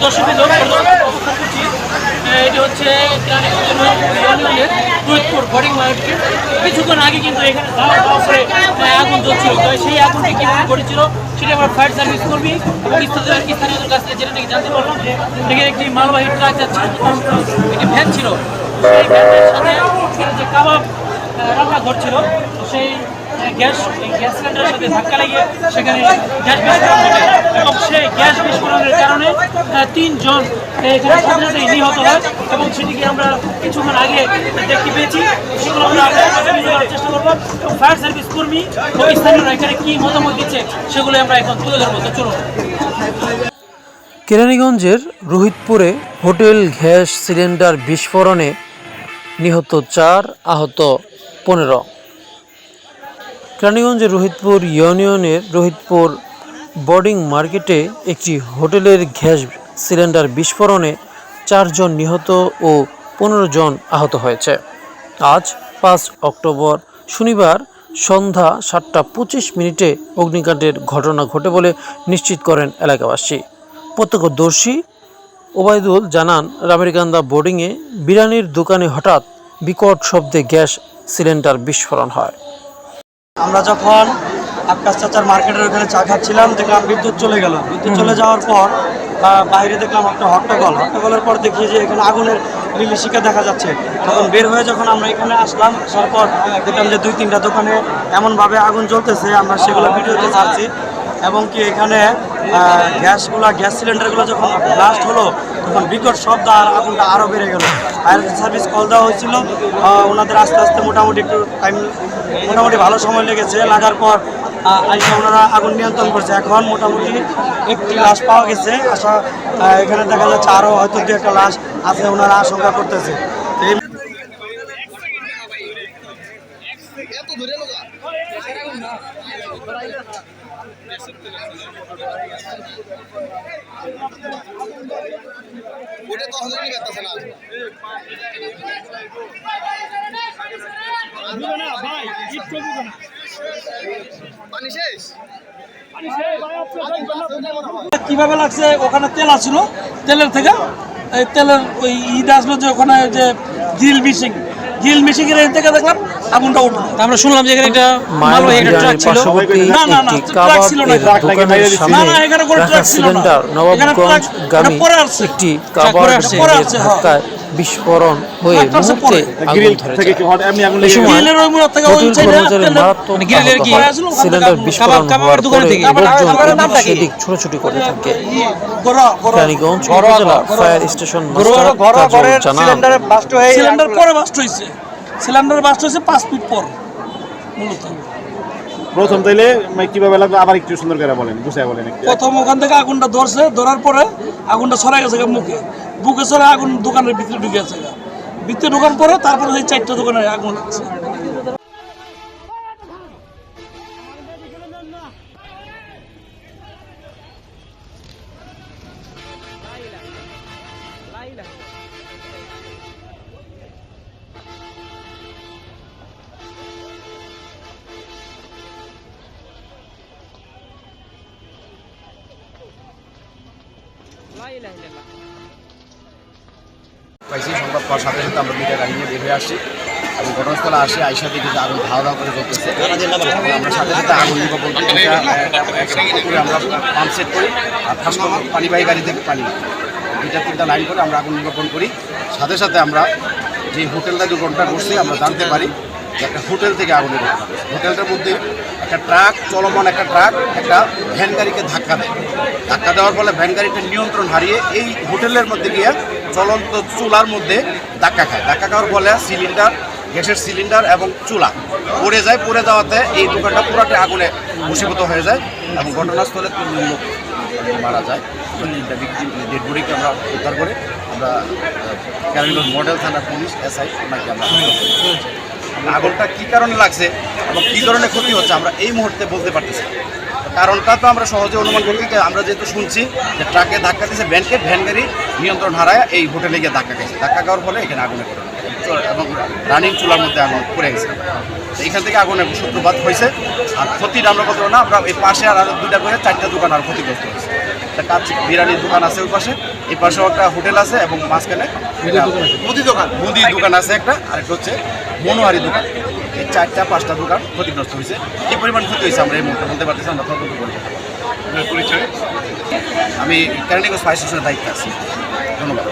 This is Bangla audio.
দর্শক। আহ, এটি হচ্ছে কিছুক্ষণ আগে কিন্তু এখানে আগুন জ্বলছিল। তো সেই আগুনটি কীভাবে ঘটেছিল সেটা আমরা ফায়ার সার্ভিস কর্মী কাছ থেকে যেটা নাকি জানতে পারলাম যে এখানে একটি মালবাহী ট্রাক যাচ্ছে একটি ভ্যান ছিল। সেই ভ্যানের সাথে যে সেই কেরানীগঞ্জের রোহিতপুরে হোটেল গ্যাস সিলিন্ডার বিস্ফোরণে নিহত চার আহত পনেরো। কেরানীগঞ্জের রোহিতপুর ইউনিয়নের রোহিতপুর বোর্ডিং মার্কেটে একটি হোটেলের গ্যাস সিলিন্ডার বিস্ফোরণে চারজন নিহত ও পনেরো জন আহত হয়েছে। আজ পাঁচ অক্টোবর শনিবার সন্ধ্যা সাতটা পঁচিশ মিনিটে অগ্নিকাণ্ডের ঘটনা ঘটে বলে নিশ্চিত করেন এলাকাবাসী। প্রত্যক্ষদর্শী ওবায়দুল জানান রামেরকান্দা বোর্ডিংয়ে বিরিয়ানির দোকানে হঠাৎ বিকট শব্দে গ্যাস সিলিন্ডার বিস্ফোরণ হয়। আমরা যখন আকাশ চাচার মার্কেটের ওখানে চা খাচ্ছিলাম দেখলাম বিদ্যুৎ চলে গেল। বিদ্যুৎ চলে যাওয়ার পর বাইরে দেখলাম একটা হট্টগোল। হট্টগোলের পর দেখি যে এখানে আগুনের লিলিশিকা দেখা যাচ্ছে। তখন বের হয়ে যখন আমরা এখানে আসলাম আসার পর দেখলাম যে দুই তিনটা দোকানে এমনভাবে আগুন জ্বলতেছে আমরা সেগুলো ভিডিওতে ছাড়ছি। এবং কি এখানে গ্যাসগুলো গ্যাস সিলিন্ডারগুলো যখন ব্লাস্ট হলো তখন বিকট শব্দ আর আগুনটা আরও বেড়ে গেল। ফায়ার সার্ভিস কল দেওয়া হয়েছিল। ওনাদের আস্তে আস্তে মোটামুটি একটু টাইম মোটামুটি ভালো সময় লেগেছে। লাগার পর আইসা ওনারা আগুন নিয়ন্ত্রণ করছে। এখন মোটামুটি একটি লাশ পাওয়া গেছে। আশা এখানে দেখা যাচ্ছে আরও হয়তো দু একটা লাশ আছে ওনারা আশঙ্কা করতেছে। তো এই ওটা তো হজরনি ব্যস্ত না। পানি শেষ? কীভাবে লাগছে? ওখানে তেল আসলো তেলের থেকে এই তেলের ওই ঈদ আসলো যে ওখানে যে গ্রিল মিশিং গ্রিল মিশিং এর থেকে দেখলাম আগুনটা উঠল আমরা শুনলাম যে এখানে একটা মালবাহী একটা ট্রাক ছিল না, না, না, ট্রাক ছিল না, ট্রাক না, না, এখানে কোনো ট্রাক ছিল না। এখানে ট্রাক- গামী এটা পরে আসছে। একটি কাবার পরে আসছে। পরে আসছে, হ্যাঁ। ধাক্কায় বিস্ফোরণ হয়ে মুহূর্তে আগুন এই সময় হোটেল কর্মচারীর মারাত্মক সিলিন্ডার বিস্ফোরণ হওয়ার পরে লোকজন? সেদিক ছোটাছুটি করতে থাকে গড়া, গড়া। রানীগঞ্জ উপজেলা ফায়ার স্টেশন মাস্টার কাজল জানান সিলিন্ডার পরে বাস্ট হয়েছে সিলিন্ডার বাস্ট হয়েছে পাঁচ ফিট পর মূলত। প্রথম তাইলে মানে কীভাবে লাগল? আবার একটু সুন্দর করে বলেন বুঝাই বলেন প্রথম ওখান থেকে আগুনটা ধরছে ধরার পরে আগুনটা সরে গেছে মুখে। বুকে সরে আগুন দোকানের ভিতরে ঢুকে গেছে। ভিতরে ঢোকার পরে তারপরে এই চারটা দোকানের আগুন লাগছে। সাথে সাথে আমরা দুইটা নিয়ে আসি যে আগুন ধাওয়া করে আমরা সাথে সাথে আগুন করি আমরা পাম্প সেট করি, আর গাড়ি থেকে লাইন করে আমরা আগুন করি। সাথে সাথে আমরা যে হোটেলটা দুর্ঘটনা ঘটছে আমরা জানতে পারি একটা হোটেল থেকে আগুনের ঘটনা হোটেলটার মধ্যে একটা ট্রাক, চলমান একটা ট্রাক, একটা ভ্যান গাড়িকে ধাক্কা দেয়। ধাক্কা দেওয়ার ফলে ভ্যান গাড়িটা নিয়ন্ত্রণ হারিয়ে এই হোটেলের মধ্যে গিয়ে চলন্ত চুলার মধ্যে ধাক্কা খায়। ধাক্কা খাওয়ার ফলে সিলিন্ডার, গ্যাসের সিলিন্ডার এবং চুলা পড়ে যায়। পড়ে যাওয়াতে এই দোকানটা পুরাটা আগুনে ভূষীভূত হয়ে যায় এবং ঘটনাস্থলে তিনজন লোক মারা যায়। তিনটা ডেড বডিকে আমরা উদ্ধার করে আমরা ক্যারিগঞ্জ মডেল থানা পুলিশ, এসআই, ওনাকে আমরা। আগুনটা কী কারণে লাগছে এবং কী ধরনের ক্ষতি হচ্ছে আমরা এই মুহূর্তে বলতে পারতেছি। কারণটা তো আমরা সহজে অনুমান করতে যে আমরা যেহেতু শুনছি যে ট্রাকে ধাক্কা দিয়েছে ভ্যানকে ভ্যান গাড়ি নিয়ন্ত্রণ হারায় এই হোটেলে গিয়ে ধাক্কা খেয়েছে ধাক্কা খাওয়ার ফলে এখানে আগুনে ঘটে। এবং রানিং চুলার মধ্যে আগুন পড়ে গেছে। এইখান থেকে আগুনের সূত্রপাত হয়েছে। আর ক্ষতিটা আমরা পারব না আমরা এই পাশে আর আরও দুইটা করে চারটা দোকান আর ক্ষতিগ্রস্ত হয়েছে। একটা কাজ বিরিয়ানির দোকান আছে ওই পাশে। এই পাশেও একটা হোটেল আছে এবং মাঝখানে মুদি দোকান মুদি দোকান আছে একটা। আর একটা হচ্ছে মনোহারি দোকান। এই চারটা পাঁচটা দোকান ক্ষতিগ্রস্ত হয়েছে। কি পরিমাণ ক্ষতি হয়েছে আমরা এই মুহূর্তে বলতে পারতেছি আমরা তদন্ত করি আমি কেরানীগঞ্জ ফায়ার স্টেশনের দায়িত্বে আছি। ধন্যবাদ।